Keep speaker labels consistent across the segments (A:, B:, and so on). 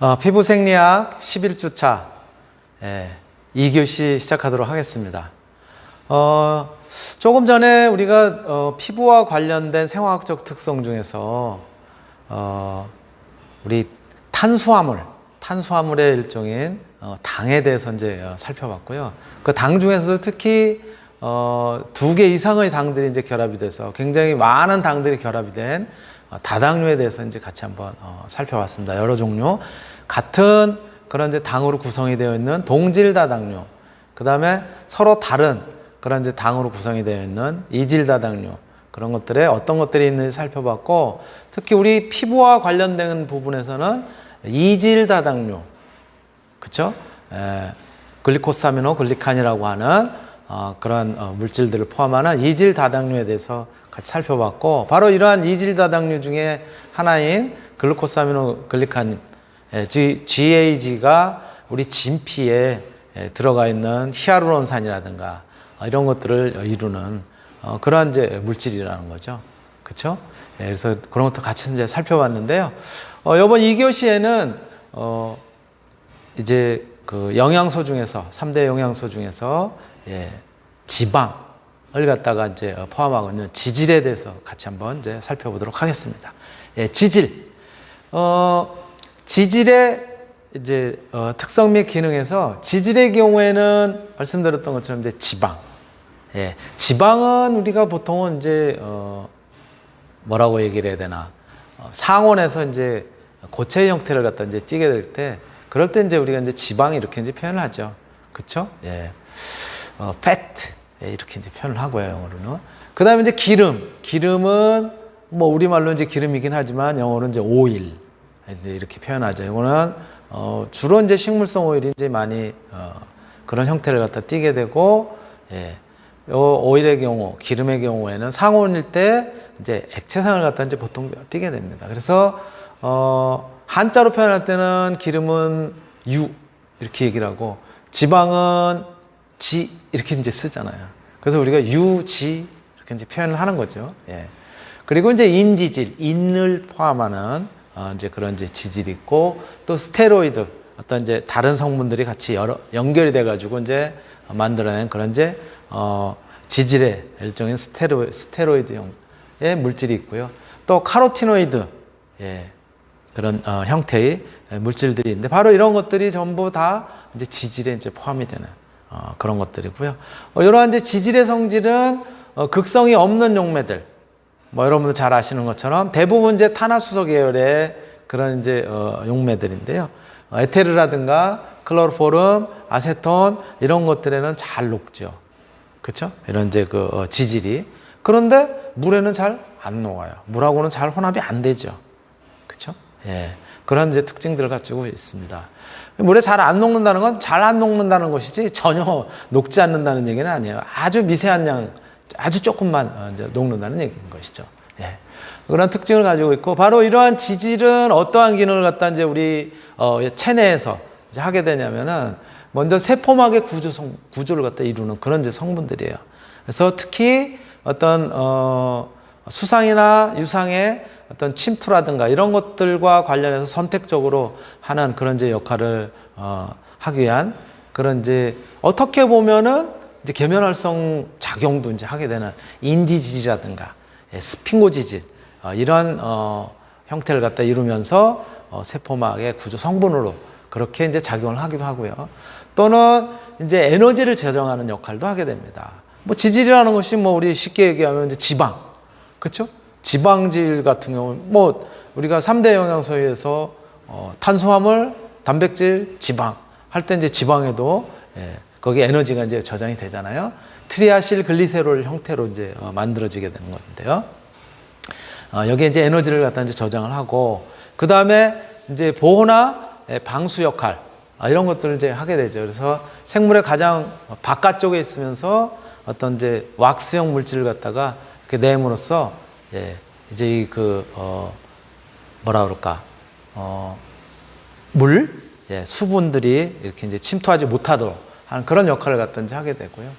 A: 어, 피부 생리학 11주차 예, 2교시 시작하도록 하겠습니다. 어, 조금 전에 우리가 어, 피부와 관련된 생화학적 특성 중에서 어, 우리 탄수화물, 탄수화물의 일종인 어, 당에 대해서 이제 어, 살펴봤고요. 그 당 중에서도 특히 어, 두개 이상의 당들이 이제 결합이 돼서 굉장히 많은 당들이 결합이 된 어, 다당류에 대해서 이제 같이 한번 어, 살펴봤습니다. 여러 종류. 같은 그런 이제 당으로 구성이 되어 있는 동질 다 당류. 그 다음에 서로 다른 그런 이제 당으로 구성이 되어 있는 이질 다 당류. 그런 것들에 어떤 것들이 있는지 살펴봤고, 특히 우리 피부와 관련된 부분에서는 이질 다 당류. 그쵸? 에, 글리코사미노 글리칸이라고 하는 어, 그런 어, 물질들을 포함하는 이질 다당류에 대해서 같이 살펴봤고 바로 이러한 이질 다당류 중에 하나인 글루코사미노 글리칸 예, GAG가 우리 진피에 예, 들어가 있는 히아루론산이라든가 어, 이런 것들을 이루는 어, 그러한 이제 물질이라는 거죠. 그렇죠? 예, 그래서 그런 것도 같이 이제 살펴봤는데요. 어, 이번 2교시에는 어, 이제 그 영양소 중에서 3대 영양소 중에서 예, 지방을 갖다가 이제 포함하고 있는 지질에 대해서 같이 한번 이제 살펴보도록 하겠습니다. 예, 지질. 어, 지질의 이제 어, 특성 및 기능에서 지질의 경우에는 말씀드렸던 것처럼 이제 지방. 예, 지방은 우리가 보통은 이제 어, 뭐라고 얘기를 해야 되나 어, 상온에서 이제 고체 형태를 갖다 이제 띠게 될 때 그럴 때 이제 우리가 이제 지방이 이렇게 이제 표현을 하죠. 그쵸? 예. 어, fat. 예, 이렇게 이제 표현을 하고요, 영어로는. 그 다음에 이제 기름. 기름은 뭐 우리 말로 이제 기름이긴 하지만 영어로는 이제 오일. 이렇게 표현하죠. 이거는 어, 주로 이제 식물성 오일이 이제 많이 어, 그런 형태를 갖다 띠게 되고, 예. 요 오일의 경우, 기름의 경우에는 상온일 때 이제 액체상을 갖다 이제 보통 띠게 됩니다. 그래서 어, 한자로 표현할 때는 기름은 유 이렇게 얘기를 하고 지방은 지 이렇게 이제 쓰잖아요. 그래서 우리가 유지 이렇게 이제 표현을 하는 거죠. 예. 그리고 이제 인지질, 인을 포함하는 어, 이제 그런 이제 지질이 있고 또 스테로이드 어떤 이제 다른 성분들이 같이 여러 연결이 돼 가지고 이제 만들어낸 그런 이제 어, 지질의 일종의 스테로 스테로이드형의 물질이 있고요. 또 카로티노이드 예. 그런 어, 형태의 물질들이 있는데 바로 이런 것들이 전부 다 이제 지질에 이제 포함이 되는 어, 그런 것들이고요. 어, 이러한 이제 지질의 성질은 어, 극성이 없는 용매들, 뭐 여러분들 잘 아시는 것처럼 대부분 이제 탄화수소 계열의 그런 이제 어, 용매들인데요. 어, 에테르라든가 클로로포름, 아세톤 이런 것들에는 잘 녹죠. 그렇죠? 이런 이제 그 어, 지질이 그런데 물에는 잘 안 녹아요. 물하고는 잘 혼합이 안 되죠. 그렇죠? 예. 그런 이제 특징들을 가지고 있습니다. 물에 잘 안 녹는다는 건 잘 안 녹는다는 것이지 전혀 녹지 않는다는 얘기는 아니에요. 아주 미세한 양, 아주 조금만 어, 녹는다는 얘기인 것이죠. 예. 그런 특징을 가지고 있고 바로 이러한 지질은 어떠한 기능을 갖다 이제 우리 어, 체내에서 이제 하게 되냐면은 먼저 세포막의 구조 성, 구조를 갖다 이루는 그런 이제 성분들이에요. 그래서 특히 어떤 어, 수상이나 유상의 어떤 침투라든가 이런 것들과 관련해서 선택적으로 하는 그런 이제 역할을 어, 하기 위한 그런 이제 어떻게 보면은 이제 계면활성 작용도 이제 하게 되는 인지질이라든가 예, 스핑고지질 어, 이런 어, 형태를 갖다 이루면서 어, 세포막의 구조 성분으로 그렇게 이제 작용을 하기도 하고요. 또는 이제 에너지를 제정하는 역할도 하게 됩니다. 뭐 지질이라는 것이 뭐 우리 쉽게 얘기하면 이제 지방, 그렇죠? 지방질 같은 경우 뭐 우리가 3대 영양소에서 어, 탄수화물, 단백질, 지방 할 때 이제 지방에도 예, 거기 에너지가 이제 저장이 되잖아요. 트리아실 글리세롤 형태로 이제 어, 만들어지게 되는 건데요. 어, 여기에 이제 에너지를 갖다 이제 저장을 하고 그 다음에 이제 보호나 예, 방수 역할 아, 이런 것들을 이제 하게 되죠. 그래서 생물의 가장 바깥쪽에 있으면서 어떤 이제 왁스형 물질을 갖다가 이렇게 내음으로써 예, 이제 이 그, 어, 뭐라 그럴까, 어, 물, 예, 수분들이 이렇게 이제 침투하지 못하도록 하는 그런 역할을 이제 하게 되고요.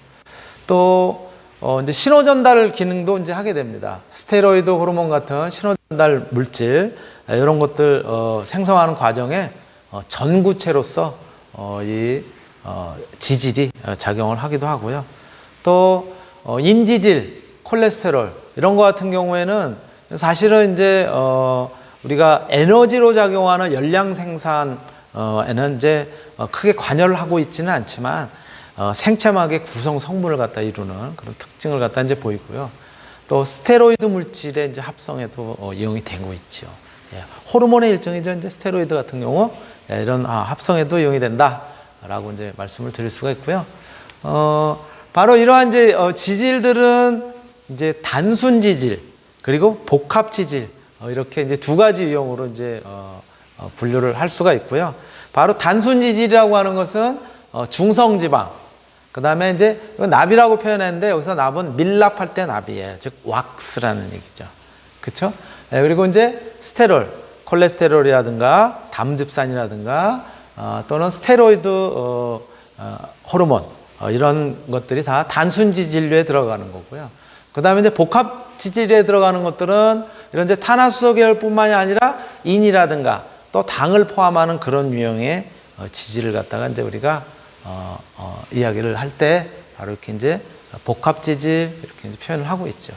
A: 또, 어, 이제 신호 전달 기능도 이제 하게 됩니다. 스테로이드 호르몬 같은 신호 전달 물질, 이런 것들, 어, 생성하는 과정에 어, 전구체로서 어, 이 어, 지질이 어, 작용을 하기도 하고요. 또 어, 인지질, 콜레스테롤 이런 거 같은 경우에는 사실은 이제 어, 우리가 에너지로 작용하는 열량 생산 에는 이제 어, 크게 관여를 하고 있지는 않지만 어, 생체막의 구성 성분을 갖다 이루는 그런 특징을 갖다 이제 보이고요. 또 스테로이드 물질의 이제 합성에도 어, 이용이 되고 있죠. 예, 호르몬의 일종이죠. 이제 스테로이드 같은 경우 예, 이런 아, 합성에도 이용이 된다라고 이제 말씀을 드릴 수가 있고요. 어, 바로 이러한 이제 어, 지질들은 이제 단순 지질 그리고 복합 지질 어, 이렇게 이제 두 가지 유형으로 이제 어, 어, 분류를 할 수가 있고요. 바로 단순 지질이라고 하는 것은 어, 중성 지방 그 다음에 이제 납이라고 표현했는데 여기서 납은 밀랍할 때 납이에요. 즉 왁스라는 얘기죠. 그렇죠? 그리고 이제 스테롤, 콜레스테롤이라든가 담즙산이라든가 어, 또는 스테로이드 어, 어, 호르몬 어, 이런 것들이 다 단순 지질류에 들어가는 거고요. 그 다음에 이제 복합 지질에 들어가는 것들은 이런 이제 탄화수소 계열뿐만이 아니라 인이라든가 또 당을 포함하는 그런 유형의 어, 지질을 갖다가 이제 우리가 어, 어, 이야기를 할 때 바로 이렇게 이제 복합 지질 이렇게 이제 표현을 하고 있죠.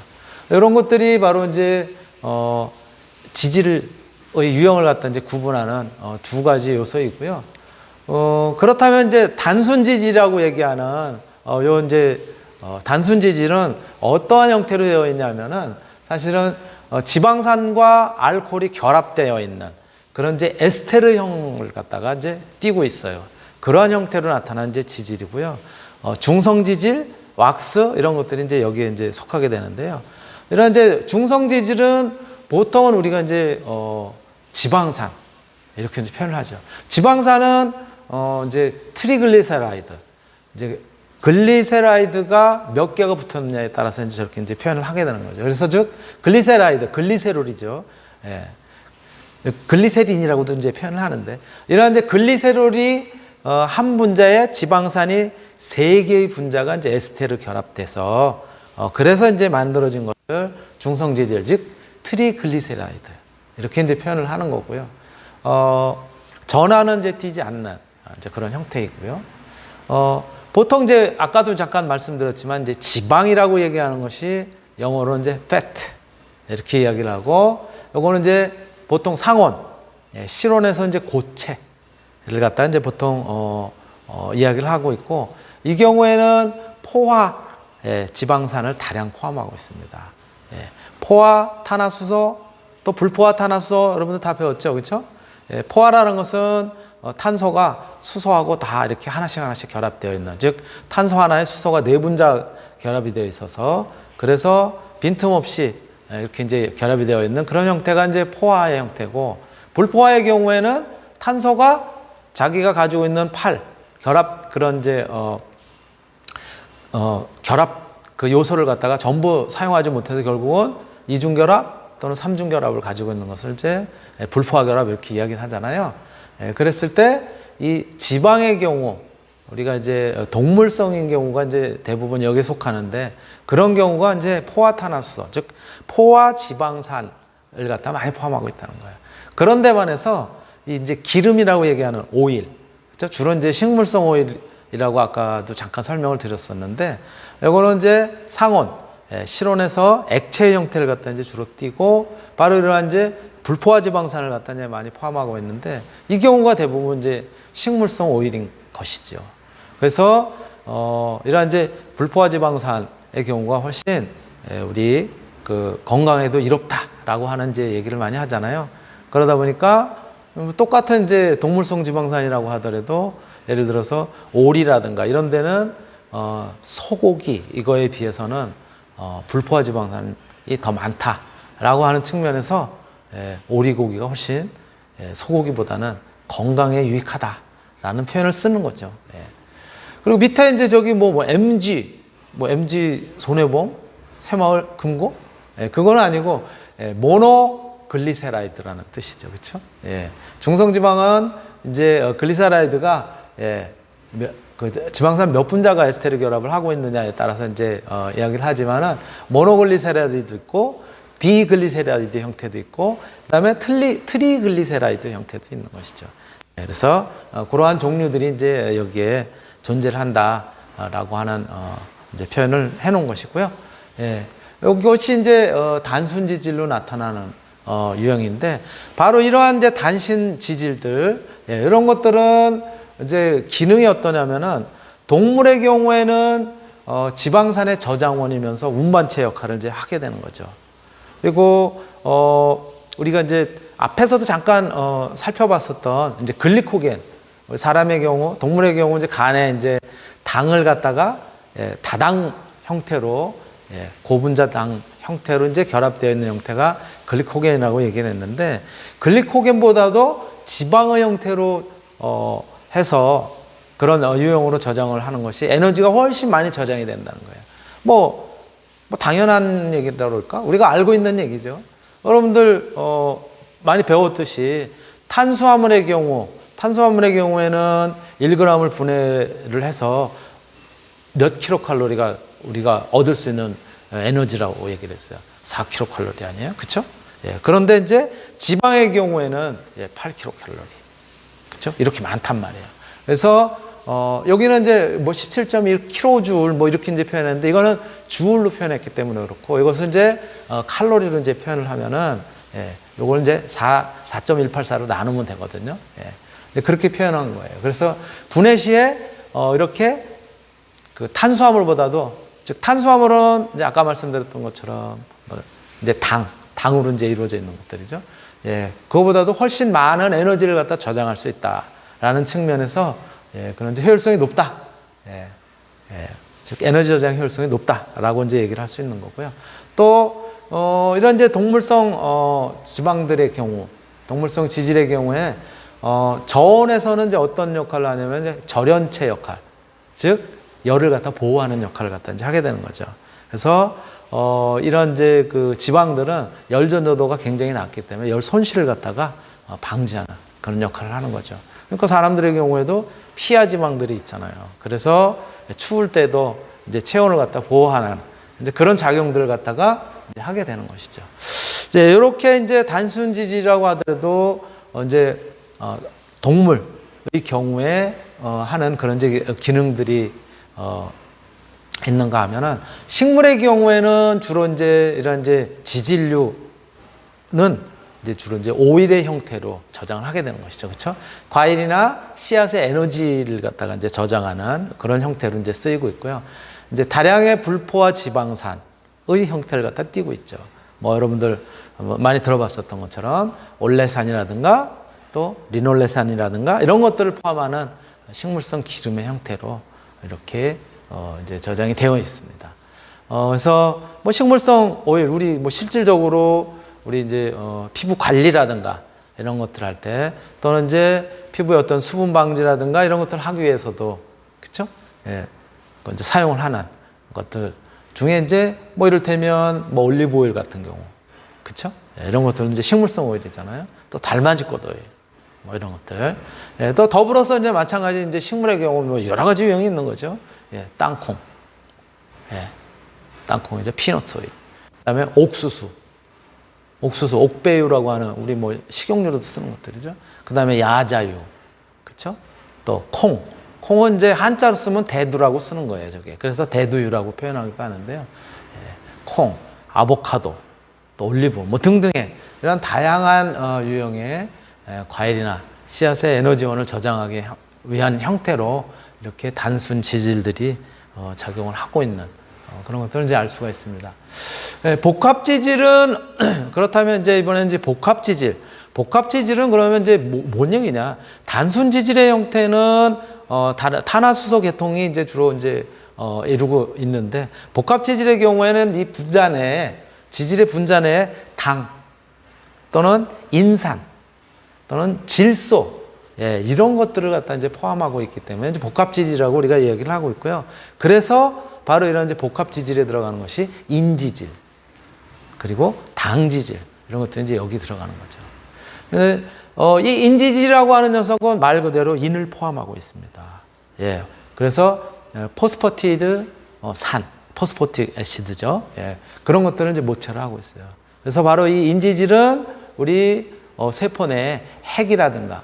A: 이런 것들이 바로 이제 어, 지질의 유형을 갖다 이제 구분하는 어, 두 가지 요소이고요. 어, 그렇다면 이제 단순 지질이라고 얘기하는 어, 요 이제 어, 단순 지질은 어떠한 형태로 되어 있냐면은 사실은 어, 지방산과 알코올이 결합되어 있는 그런 이제 에스테르형을 갖다가 이제 띄고 있어요. 그러한 형태로 나타난 이제 지질이고요. 어, 중성 지질, 왁스 이런 것들이 이제 여기에 이제 속하게 되는데요. 이런 이제 중성 지질은 보통은 우리가 이제 어, 지방산 이렇게 이제 표현을 하죠. 지방산은 어, 이제 트리글리세라이드 이제 글리세라이드가 몇 개가 붙었느냐에 따라서 이제 저렇게 이제 표현을 하게 되는 거죠. 그래서 즉 글리세라이드, 글리세롤이죠. 예. 글리세린이라고도 이제 표현을 하는데 이러한 이제 글리세롤이 어, 한 분자에 지방산이 세 개의 분자가 이제 에스테르 결합돼서 어, 그래서 이제 만들어진 것을 중성지질 즉 트리글리세라이드 이렇게 이제 표현을 하는 거고요. 어, 전하는 이제 띄지 않는 이제 그런 형태이고요. 어, 보통 이제 아까도 잠깐 말씀드렸지만 이제 지방이라고 얘기하는 것이 영어로 이제 fat 이렇게 이야기를 하고 요거는 이제 보통 상온, 예, 실온에서 이제 고체를 갖다 이제 보통 어, 어, 이야기를 하고 있고 이 경우에는 포화 예, 지방산을 다량 포함하고 있습니다. 예, 포화 탄화수소 또 불포화 탄화수소 여러분들 다 배웠죠, 그렇죠? 예, 포화라는 것은 어, 탄소가 수소하고 다 이렇게 하나씩 하나씩 결합되어 있는 즉 탄소 하나에 수소가 네 분자 결합이 되어 있어서 그래서 빈틈없이 예, 이렇게 이제 결합이 되어 있는 그런 형태가 이제 포화의 형태고 불포화의 경우에는 탄소가 자기가 가지고 있는 팔 결합 그런 이제 어, 어, 결합 그 요소를 갖다가 전부 사용하지 못해서 결국은 이중 결합 또는 삼중 결합을 가지고 있는 것을 이제 불포화 결합 이렇게 이야기를 하잖아요. 예, 그랬을 때 이 지방의 경우 우리가 이제 동물성인 경우가 이제 대부분 여기에 속하는데 그런 경우가 이제 포화탄화수소 즉 포화 지방산을 갖다 많이 포함하고 있다는 거예요. 그런데 반해서 이제 기름이라고 얘기하는 오일 그렇죠? 주로 이제 식물성 오일이라고 아까도 잠깐 설명을 드렸었는데 이거는 이제 상온 예, 실온에서 액체 형태를 갖다 이제 주로 띠고 바로 이러한 이제 불포화 지방산을 갖다 이제 많이 포함하고 있는데 이 경우가 대부분 이제 식물성 오일인 것이죠. 그래서 어, 이러한 이제 불포화 지방산의 경우가 훨씬 예, 우리 그 건강에도 이롭다라고 하는 이제 얘기를 많이 하잖아요. 그러다 보니까 똑같은 이제 동물성 지방산이라고 하더라도 예를 들어서 오리라든가 이런 데는 어, 소고기 이거에 비해서는 어, 불포화 지방산이 더 많다라고 하는 측면에서 예, 오리고기가 훨씬 예, 소고기보다는 건강에 유익하다라는 표현을 쓰는 거죠. 예. 그리고 밑에 이제 저기 뭐, 뭐 MG, 뭐 MG 손해보험, 새마을 금고, 예, 그건 아니고 예, 모노글리세라이드라는 뜻이죠, 그렇죠? 예, 중성지방은 이제 어, 글리세라이드가 예, 몇, 그 지방산 몇 분자가 에스테르 결합을 하고 있느냐에 따라서 이제 어, 이야기를 하지만은 모노글리세라이드도 있고 디글리세라이드 형태도 있고 그다음에 트리, 트리글리세라이드 형태도 있는 것이죠. 예, 그래서 어, 그러한 종류들이 이제 여기에 존재를 한다라고 하는 어, 이제 표현을 해놓은 것이고요. 예, 이것이 이제 어, 단순 지질로 나타나는 어, 유형인데 바로 이러한 이제 단신 지질들 예, 이런 것들은 이제 기능이 어떠냐면은 동물의 경우에는 어, 지방산의 저장원이면서 운반체 역할을 이제 하게 되는 거죠. 그리고 어, 우리가 이제 앞에서도 잠깐 어, 살펴봤었던 이제 글리코겐 사람의 경우 동물의 경우 이제 간에 이제 당을 갖다가 예, 다당 형태로 예, 고분자 당 형태로 이제 결합되어 있는 형태가 글리코겐이라고 얘기를 했는데 글리코겐보다도 지방의 형태로 어, 해서 그런 어, 유형으로 저장을 하는 것이 에너지가 훨씬 많이 저장이 된다는 거예요. 뭐, 뭐 당연한 얘기라고 그럴까? 우리가 알고 있는 얘기죠. 여러분들 어, 많이 배웠듯이 탄수화물의 경우 탄수화물의 경우에는 1g을 분해를 해서 몇 킬로칼로리가 우리가 얻을 수 있는 에너지라고 얘기를 했어요. 4킬로칼로리 아니에요? 그쵸? 예, 그런데 이제 지방의 경우에는 예, 8킬로칼로리. 그쵸? 이렇게 많단 말이에요. 그래서 어, 여기는 이제 뭐 17.1kJ 뭐 이렇게 이제 표현했는데 이거는 주울로 표현했기 때문에 그렇고 이것은 이제 어, 칼로리로 이제 표현을 하면은 예, 요걸 이제 4, 4.184로 나누면 되거든요. 예. 그렇게 표현한 거예요. 그래서 분해 시에 어, 이렇게 그 탄수화물보다도 즉 탄수화물은 이제 아까 말씀드렸던 것처럼 뭐 이제 당, 당으로 이제 이루어져 있는 것들이죠. 예, 그거보다도 훨씬 많은 에너지를 갖다 저장할 수 있다라는 측면에서 예, 그런 이제 효율성이 높다. 예, 예, 즉 에너지 저장 효율성이 높다라고 이제 얘기를 할 수 있는 거고요. 또 어, 이런 이제 동물성 어, 지방들의 경우, 동물성 지질의 경우에 어, 저온에서는 이제 어떤 역할을 하냐면 이제 절연체 역할, 즉 열을 갖다 보호하는 역할을 갖다 이제 하게 되는 거죠. 그래서 어, 이런 이제 그 지방들은 열 전도도가 굉장히 낮기 때문에 열 손실을 갖다가 어, 방지하는 그런 역할을 하는 거죠. 그러니까 사람들의 경우에도 피하 지방들이 있잖아요. 그래서 추울 때도 이제 체온을 갖다 보호하는 이제 그런 작용들을 갖다가 이제 하게 되는 것이죠. 이제 이렇게 이제 단순 지질이라고 하더라도 어, 이제 어, 동물의 경우에 어, 하는 그런 기능들이 어, 있는가 하면은 식물의 경우에는 주로 이제 이런 이제 지질류는 이제 주로 이제 오일의 형태로 저장을 하게 되는 것이죠. 그렇죠? 과일이나 씨앗의 에너지를 갖다가 이제 저장하는 그런 형태로 이제 쓰이고 있고요. 이제 다량의 불포와 지방산의 형태를 갖다 띄고 있죠. 뭐 여러분들 많이 들어봤었던 것처럼 올레산이라든가 또 리놀레산이라든가 이런 것들을 포함하는 식물성 기름의 형태로 이렇게 어 이제 저장이 되어 있습니다. 어 그래서 뭐 식물성 오일 우리 뭐 실질적으로 우리 이제 어 피부 관리라든가 이런 것들 할 때 또는 이제 피부의 어떤 수분 방지라든가 이런 것들을 하기 위해서도 그렇죠? 예. 이제 사용을 하는 것들 중에 이제 뭐 이를테면 뭐 올리브 오일 같은 경우 그렇죠? 예, 이런 것들은 이제 식물성 오일이잖아요. 또 달맞이 꽃 오일 뭐 이런 것들. 예, 또 더불어서 이제 마찬가지 이제 식물의 경우 뭐 여러 가지 유형이 있는 거죠. 예, 땅콩. 예, 땅콩 이제 피넛 오일. 그다음에 옥수수. 옥수수, 옥배유라고 하는 우리 뭐 식용유로도 쓰는 것들이죠. 그다음에 야자유. 그렇죠? 또 콩. 콩은 이제 한자로 쓰면 대두라고 쓰는 거예요, 저게. 그래서 대두유라고 표현하기도 하는데요. 예, 콩, 아보카도, 또 올리브, 뭐 등등의 이런 다양한 어, 유형의 예, 과일이나 씨앗의 에너지원을 저장하기 위한 형태로 이렇게 단순 지질들이 어, 작용을 하고 있는 어, 그런 것들을 이제 알 수가 있습니다. 예, 복합 지질은 그렇다면 이제 이번에 이제 복합 지질, 복합 지질은 그러면 이제 뭐, 뭔 얘기냐? 단순 지질의 형태는 어, 탄화수소 계통이 이제 주로 이제 어, 이루고 있는데 복합 지질의 경우에는 이 분자 내 지질의 분자내에 당 또는 인산 또는 질소 예, 이런 것들을 갖다 이제 포함하고 있기 때문에 이제 복합 지질이라고 우리가 이야기를 하고 있고요. 그래서 바로 이런 이제 복합 지질에 들어가는 것이 인지질 그리고 당지질 이런 것들이 이제 여기 들어가는 거죠. 어, 이 인지질이라고 하는 녀석은 말 그대로 인을 포함하고 있습니다. 예, 그래서 포스퍼티드 어, 산, 포스포틱 애시드죠. 예, 그런 것들은 이제 모체를 하고 있어요. 그래서 바로 이 인지질은 우리 어, 세포 내 핵이라든가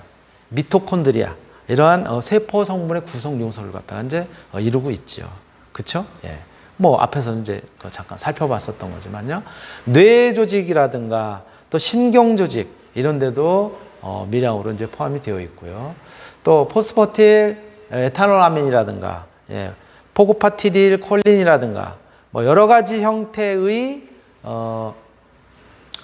A: 미토콘드리아 이러한 어, 세포 성분의 구성 요소를 갖다가 이제 어, 이루고 있죠. 그렇죠? 예. 뭐 앞에서 이제 그 잠깐 살펴봤었던 거지만요. 뇌 조직이라든가 또 신경 조직 이런 데도 어, 미량으로 이제 포함이 되어 있고요. 또 포스포틸 에탄올아민이라든가 예, 포고파티딜 콜린이라든가 뭐 여러 가지 형태의 어,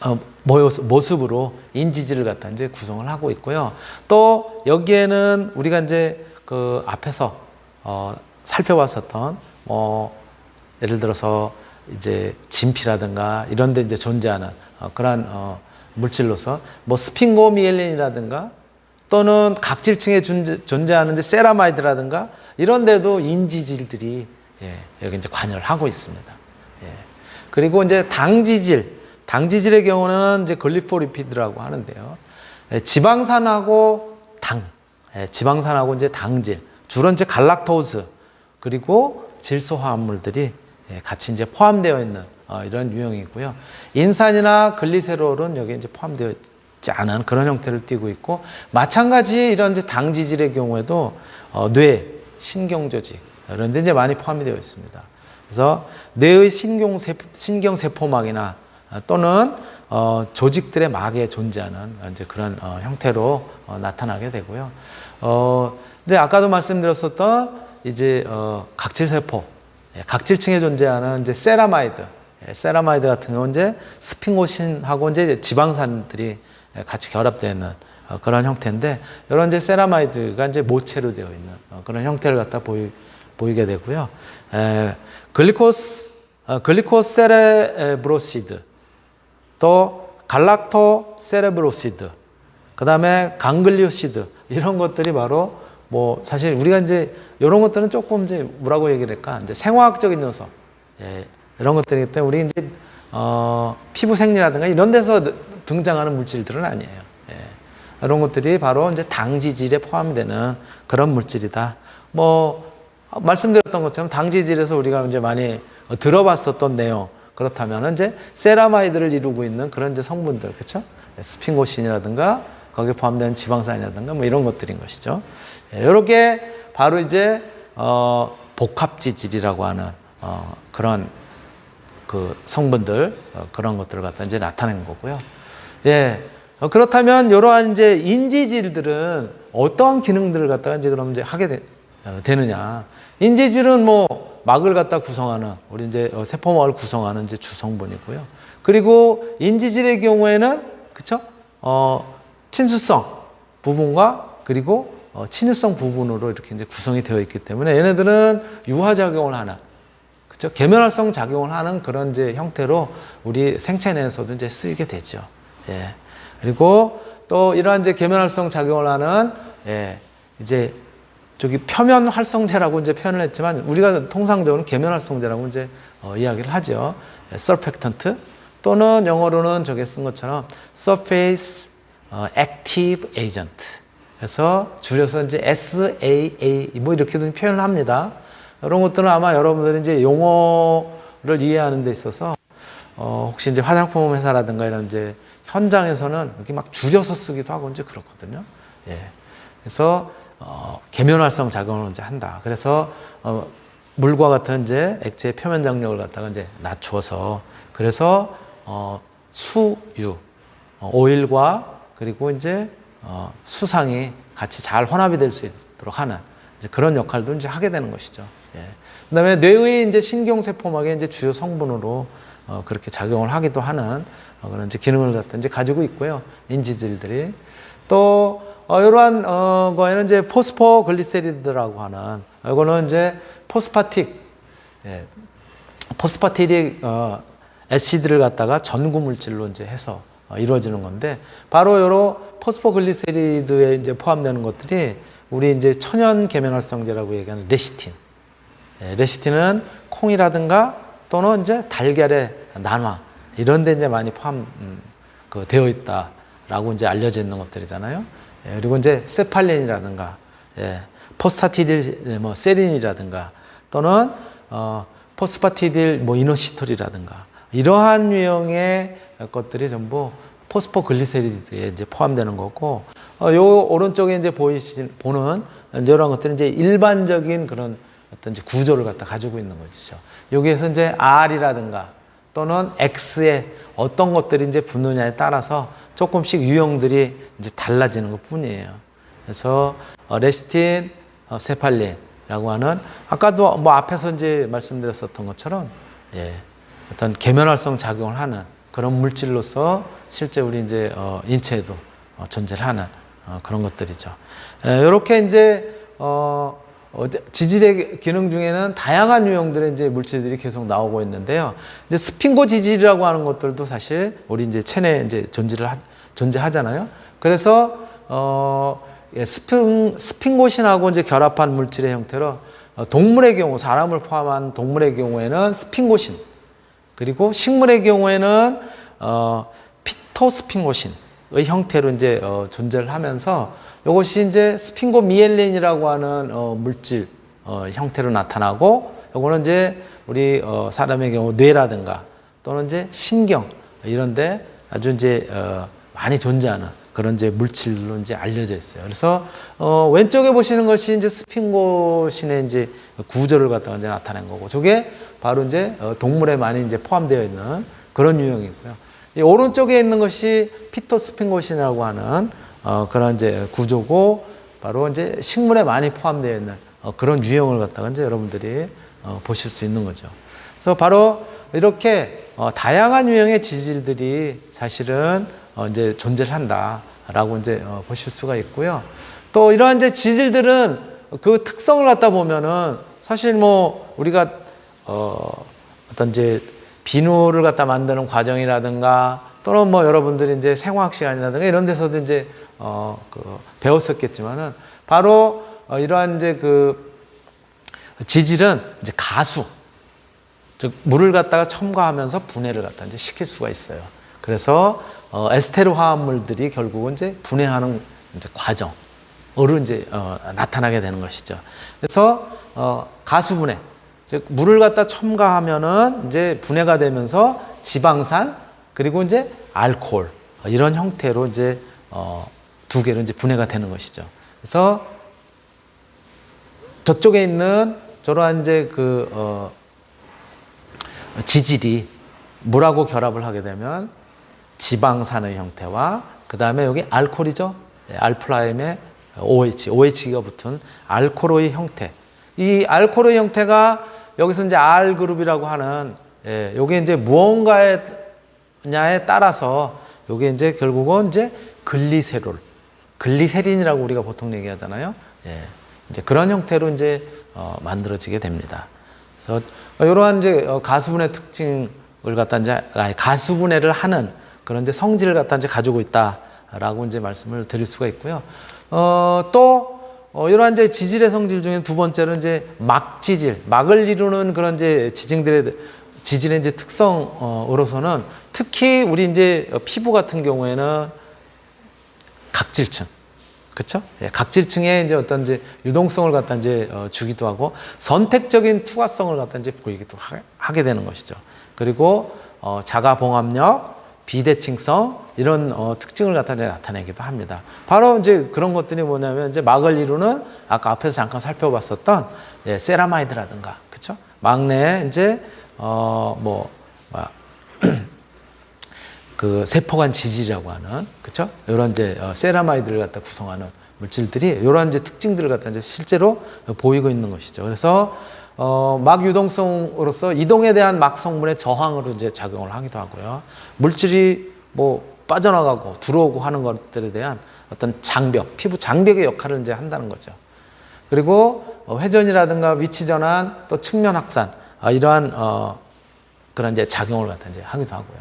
A: 어, 모습으로 인지질을 갖다 이제 구성을 하고 있고요. 또 여기에는 우리가 이제 그 앞에서 어, 살펴봤었던 뭐 예를 들어서 이제 진피라든가 이런 데 이제 존재하는 어, 그러한 어, 물질로서 뭐 스핑고미엘린이라든가 또는 각질층에 존재, 존재하는 이제 세라마이드라든가 이런 데도 인지질들이 예, 여기 이제 관여를 하고 있습니다. 예. 그리고 이제 당지질, 당지질의 경우는 이제 글리포리피드라고 하는데요. 예, 지방산하고 당, 예, 지방산하고 이제 당질, 주로 이제 갈락토스 그리고 질소화합물들이 예, 같이 이제 포함되어 있는 어, 이런 유형이고요. 인산이나 글리세롤은 여기 이제 포함되어 있지 않은 그런 형태를 띠고 있고 마찬가지 이런 이제 당지질의 경우에도 어, 뇌, 신경조직 이런 데 이제 많이 포함이 되어 있습니다. 그래서 뇌의 신경세포, 신경세포막이나 어, 또는 어, 조직들의 막에 존재하는 이제 그런 어, 형태로 어, 나타나게 되고요. 어, 근데 아까도 말씀드렸었던 이제 어, 각질세포, 예, 각질층에 존재하는 이제 세라마이드, 예, 세라마이드 같은 경우는 이제 스핑고신하고 이제 지방산들이 예, 같이 결합되어 있는 어, 그런 형태인데 이런 이제 세라마이드가 이제 모체로 되어 있는 어, 그런 형태를 갖다 보이, 보이게 되고요. 에, 글리코스 어, 글리코세레브로시드 또 갈락토 세레브로시드 그 다음에 강글리오시드 이런 것들이 바로 뭐 사실 우리가 이제 이런 것들은 조금 이제 뭐라고 얘기를 할까 이제 생화학적인 요소 예, 이런 것들이기 때문에 우리 이제 어, 피부 생리라든가 이런 데서 등장하는 물질들은 아니에요. 예, 이런 것들이 바로 이제 당지질에 포함되는 그런 물질이다. 뭐 말씀드렸던 것처럼 당지질에서 우리가 이제 많이 들어봤었던 내용 그렇다면 이제 세라마이드를 이루고 있는 그런 이제 성분들 그렇죠? 스핑고신이라든가 거기에 포함된 지방산이라든가 뭐 이런 것들인 것이죠. 이렇게 예, 바로 이제 어, 복합지질이라고 하는 어, 그런 그 성분들 어, 그런 것들을 갖다 이제 나타낸 거고요. 예. 어, 그렇다면 이러한 이제 인지질들은 어떠한 기능들을 갖다가 이제 그럼 이제 하게 되, 어, 되느냐? 인지질은 뭐 막을 갖다 구성하는 우리 이제 어, 세포막을 구성하는 이제 주성분이고요. 그리고 인지질의 경우에는 그쵸? 어, 친수성 부분과 그리고 어, 친유성 부분으로 이렇게 이제 구성이 되어 있기 때문에 얘네들은 유화 작용을 하는 그죠? 계면활성 작용을 하는 그런 이제 형태로 우리 생체 내에서도 이제 쓰이게 되죠. 예. 그리고 또 이러한 이제 계면활성 작용을 하는 예. 이제 저기 표면 활성제라고 이제 표현을 했지만 우리가 통상적으로 계면 활성제라고 이제 어, 이야기를 하죠. 예, surfactant 또는 영어로는 저게 쓴 것처럼 surface 어, active agent. 그래서 줄여서 이제 SAA 뭐 이렇게도 표현을 합니다. 이런 것들은 아마 여러분들이 이제 용어를 이해하는 데 있어서 어, 혹시 이제 화장품 회사라든가 이런 이제 현장에서는 이렇게 막 줄여서 쓰기도 하고 이제 그렇거든요. 예. 그래서 어, 계면활성 작용을 이제 한다. 그래서 어, 물과 같은 이제 액체의 표면 장력을 갖다가 이제 낮추어서 그래서 어, 수유 어, 오일과 그리고 이제 어, 수상이 같이 잘 혼합이 될 수 있도록 하는 그런 역할도 이제 하게 되는 것이죠. 예. 그다음에 뇌의 이제 신경세포막의 이제 주요 성분으로 어, 그렇게 작용을 하기도 하는 어, 그런 이제 기능을 갖다 이제 가지고 있고요. 인지질들이 또 어, 이러한 어, 거에는 이제 포스포글리세리드라고 하는 이거는 이제 포스파틱 예, 포스파틱 어, 애시드를 갖다가 전구 물질로 이제 해서 어, 이루어지는 건데 바로 요런 포스포글리세리드에 이제 포함되는 것들이 우리 이제 천연 계면활성제라고 얘기하는 레시틴. 예, 레시틴은 콩이라든가 또는 이제 달걀의 난화 이런 데 이제 많이 포함 음, 그 되어 있다라고 이제 알려져 있는 것들이잖아요. 예, 그리고 이제 세팔린이라든가 예, 포스타티딜 뭐 세린이라든가 또는 어, 포스파티딜 뭐 이노시톨이라든가 이러한 유형의 것들이 전부 포스포글리세리드에 이제 포함되는 거고, 어, 요 오른쪽에 이제 보이신 보는 이런 것들은 이제 일반적인 그런 어떤 이제 구조를 갖다 가지고 있는 거죠. 여기에서 이제 R이라든가 또는 X에 어떤 것들이 이제 붙느냐에 따라서 조금씩 유형들이 이제 달라지는 것 뿐이에요. 그래서 어, 레시틴, 어, 세팔린이라고 하는 아까도 뭐 앞에서 이제 말씀드렸었던 것처럼 예, 어떤 계면활성 작용을 하는 그런 물질로서 실제 우리 이제 어, 인체에도 어, 존재를 하는 어, 그런 것들이죠. 이렇게 이제 어, 어, 지질의 기능 중에는 다양한 유형들의 이제 물질들이 계속 나오고 있는데요. 이제 스핑고 지질이라고 하는 것들도 사실 우리 이제 체내에 이제 존재를 하, 존재하잖아요. 그래서 어, 예, 스핑 스핑고신하고 이제 결합한 물질의 형태로 어, 동물의 경우 사람을 포함한 동물의 경우에는 스핑고신 그리고 식물의 경우에는 어, 피토스핑고신의 형태로 이제 어, 존재를 하면서 이것이 이제 스핑고 미엘린이라고 하는 어, 물질 어, 형태로 나타나고 요거는 이제 우리 어, 사람의 경우 뇌라든가 또는 이제 신경 이런데 아주 이제 어, 많이 존재하는 그런 이제 물질로 이제 알려져 있어요. 그래서 어, 왼쪽에 보시는 것이 이제 스핑고신의 이제 구조를 갖다가 이제 나타낸 거고, 저게 바로 이제 어, 동물에 많이 이제 포함되어 있는 그런 유형이고요. 이 오른쪽에 있는 것이 피토스핑고신이라고 하는 어, 그런 이제 구조고, 바로 이제 식물에 많이 포함되어 있는 어, 그런 유형을 갖다가 이제 여러분들이 어, 보실 수 있는 거죠. 그래서 바로 이렇게 어, 다양한 유형의 지질들이 사실은 어, 이제 존재를 한다라고 이제 어, 보실 수가 있고요. 또 이러한 이제 지질들은 그 특성을 갖다 보면은 사실 뭐 우리가 어, 어떤 이제 비누를 갖다 만드는 과정이라든가 또는 뭐 여러분들이 이제 생화학 시간이라든가 이런 데서도 이제 어, 그 배웠었겠지만은 바로 어, 이러한 이제 그 지질은 이제 가수 즉 물을 갖다가 첨가하면서 분해를 갖다 이제 시킬 수가 있어요. 그래서 어, 에스테르 화합물들이 결국은 이제 분해하는 이제 과정으로 이제 어, 나타나게 되는 것이죠. 그래서 어, 가수분해, 즉 물을 갖다 첨가하면은 이제 분해가 되면서 지방산 그리고 이제 알코올 어, 이런 형태로 이제 어, 두 개로 이제 분해가 되는 것이죠. 그래서 저쪽에 있는 저러한 이제 그 어, 지질이 물하고 결합을 하게 되면 지방산의 형태와 그 다음에 여기 알코올이죠. 네, 알프라임의 OH, OH가 붙은 알코올의 형태. 이 알코올의 형태가 여기서 이제 R 그룹이라고 하는 예, 요게 이제 무언가에 냐에 따라서 요게 이제 결국은 이제 글리세롤, 글리세린이라고 우리가 보통 얘기하잖아요. 예, 이제 그런 형태로 이제 어, 만들어지게 됩니다. 그래서 이러한 이제 어, 가수분해 특징을 갖다 이제 아니, 가수분해를 하는 그런 이제 성질을 갖다 이제 가지고 있다라고 이제 말씀을 드릴 수가 있고요. 어, 또 어, 이러한 이제 지질의 성질 중에 두 번째는 이제 막지질, 막을 이루는 그런 이제 지층들의 지질의 이제 특성으로서는 특히 우리 이제 피부 같은 경우에는 각질층, 그렇죠? 예, 각질층에 이제 어떤 이제 유동성을 갖다 이제 어, 주기도 하고 선택적인 투과성을 갖다 이제 보이기도 하, 게 되는 것이죠. 그리고 어, 자가 봉합력, 비대칭성 이런 어, 특징을 이제 나타내기도 합니다. 바로 이제 그런 것들이 뭐냐면 이제 막을 이루는 아까 앞에서 잠깐 살펴봤었던 예, 세라마이드라든가 그렇죠? 막내에 이제 어뭐 그 세포간 지질이라고 하는 그렇죠? 이런 이제 어, 세라마이드를 갖다 구성하는 물질들이 이런 이제 특징들을 갖다 이제 실제로 보이고 있는 것이죠. 그래서 어, 막 유동성으로서 이동에 대한 막 성분의 저항으로 이제 작용을 하기도 하고요. 물질이 뭐 빠져나가고 들어오고 하는 것들에 대한 어떤 장벽, 피부 장벽의 역할을 이제 한다는 거죠. 그리고 어, 회전이라든가 위치 전환, 또 측면 확산 아, 이러한 어, 그런 이제 작용을 갖다 이제 하기도 하고요.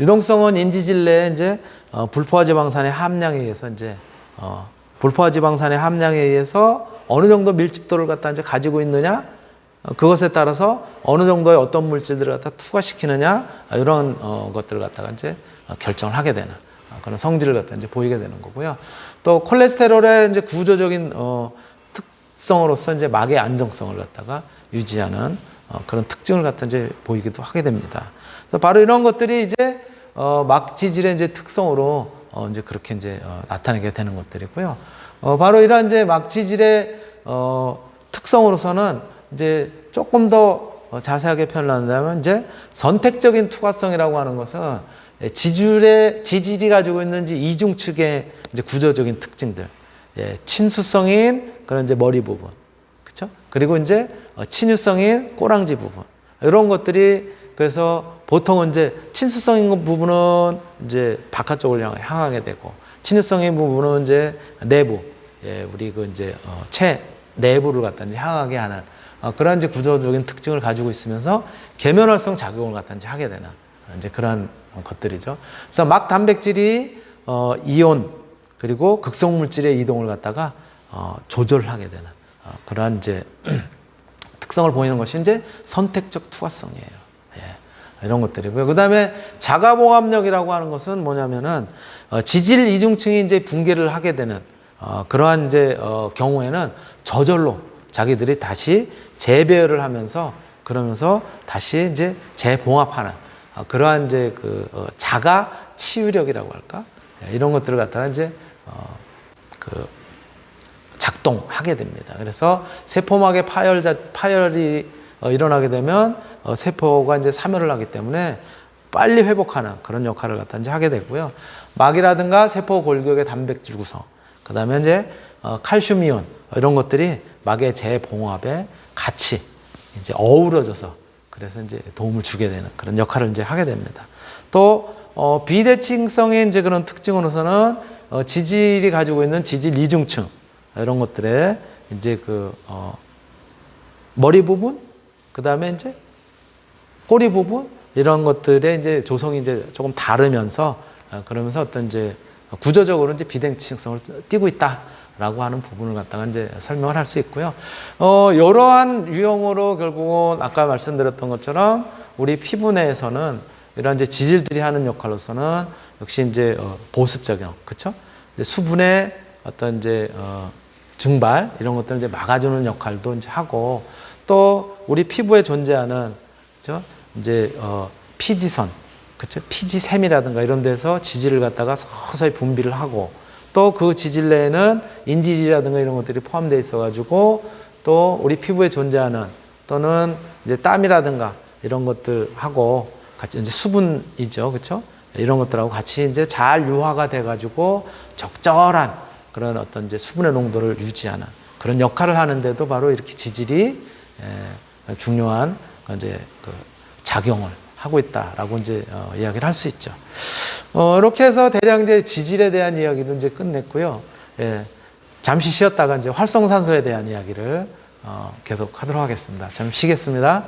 A: 유동성은 인지질 내에 이제 어, 불포화 지방산의 함량에 의해서 이제 어, 불포화 지방산의 함량에 의해서 어느 정도 밀집도를 갖다 이제 가지고 있느냐 어, 그것에 따라서 어느 정도의 어떤 물질들을 갖다 투과시키느냐 아, 이런 어, 것들을 갖다가 이제 어, 결정을 하게 되는 어, 그런 성질을 갖다 이제 보이게 되는 거고요. 또 콜레스테롤의 이제 구조적인 어, 특성으로서 이제 막의 안정성을 갖다가 유지하는 어, 그런 특징을 갖다 이제 보이기도 하게 됩니다. 그래서 바로 이런 것들이 이제 어, 막지질의 이제 특성으로 어, 이제 그렇게 이제 어, 나타내게 되는 것들이고요. 어, 바로 이러한 이제 막지질의 어, 특성으로서는 이제 조금 더 어, 자세하게 표현한다면 이제 선택적인 투과성이라고 하는 것은 예, 지질의 지질이 가지고 있는지 이중 측의 이제 구조적인 특징들, 예, 친수성인 그런 이제 머리 부분, 그렇죠? 그리고 이제 어, 친유성인 꼬랑지 부분. 이런 것들이 그래서 보통은 이제 친수성인 부분은 이제 바깥쪽을 향- 향하게 되고 친유성인 부분은 이제 내부, 예, 우리 그 이제 어, 체 내부를 갖다 이제 향하게 하는 어, 그러한 이제 구조적인 특징을 가지고 있으면서 계면활성 작용을 갖다 이제 하게 되는 이제 그러한 것들이죠. 그래서 막 단백질이 어, 이온 그리고 극성 물질의 이동을 갖다가 어, 조절하게 되는 어, 그러한 이제 특성을 보이는 것이 이제 선택적 투과성이에요. 예, 이런 것들이고요. 그 다음에 자가봉합력이라고 하는 것은 뭐냐면은 어, 지질 이중층이 이제 붕괴를 하게 되는 어, 그러한 이제 어, 경우에는 저절로 자기들이 다시 재배열을 하면서 그러면서 다시 이제 재봉합하는 어, 그러한 이제 그 어, 자가 치유력이라고 할까 예, 이런 것들을 갖다가 이제 어, 그 작동하게 됩니다. 그래서 세포막의 파열 파열이 어, 일어나게 되면 어, 세포가 이제 사멸을 하기 때문에 빨리 회복하는 그런 역할을 갖다 이제 하게 되고요. 막이라든가 세포 골격의 단백질 구성, 그 다음에 이제 어, 칼슘 이온 이런 것들이 막의 재봉합에 같이 이제 어우러져서 그래서 이제 도움을 주게 되는 그런 역할을 이제 하게 됩니다. 또 어, 비대칭성의 이제 그런 특징으로서는 어, 지질이 가지고 있는 지질 이중층 이런 것들에 이제 그 어, 머리 부분, 그 다음에 이제 꼬리 부분 이런 것들의 이제 조성이 이제 조금 다르면서 어, 그러면서 어떤 이제 구조적으로 이제 비대칭성을 띠고 있다 라고 하는 부분을 갖다가 이제 설명을 할 수 있고요. 어, 이러한 유형으로 결국은 아까 말씀드렸던 것처럼 우리 피부 내에서는 이런 이제 지질들이 하는 역할로서는 역시 이제 어, 보습 작용, 그렇죠? 수분의 어떤 이제 어, 증발 이런 것들을 이제 막아주는 역할도 이제 하고 또 우리 피부에 존재하는 그죠? 이제 어, 피지선, 그렇죠? 피지샘이라든가 이런 데서 지질을 갖다가 서서히 분비를 하고 또 그 지질 내에는 인지질이라든가 이런 것들이 포함되어 있어가지고 또 우리 피부에 존재하는 또는 이제 땀이라든가 이런 것들하고 같이 이제 수분이죠, 그렇죠? 이런 것들하고 같이 이제 잘 유화가 돼가지고 적절한 그런 어떤 이제 수분의 농도를 유지하는 그런 역할을 하는데도 바로 이렇게 지질이 에, 중요한 이제 그 작용을 하고 있다라고 이제 어, 이야기를 할 수 있죠. 어, 이렇게 해서 대략 이제 지질에 대한 이야기도 이제 끝냈고요. 예, 잠시 쉬었다가 이제 활성산소에 대한 이야기를 어, 계속 하도록 하겠습니다. 잠시 쉬겠습니다.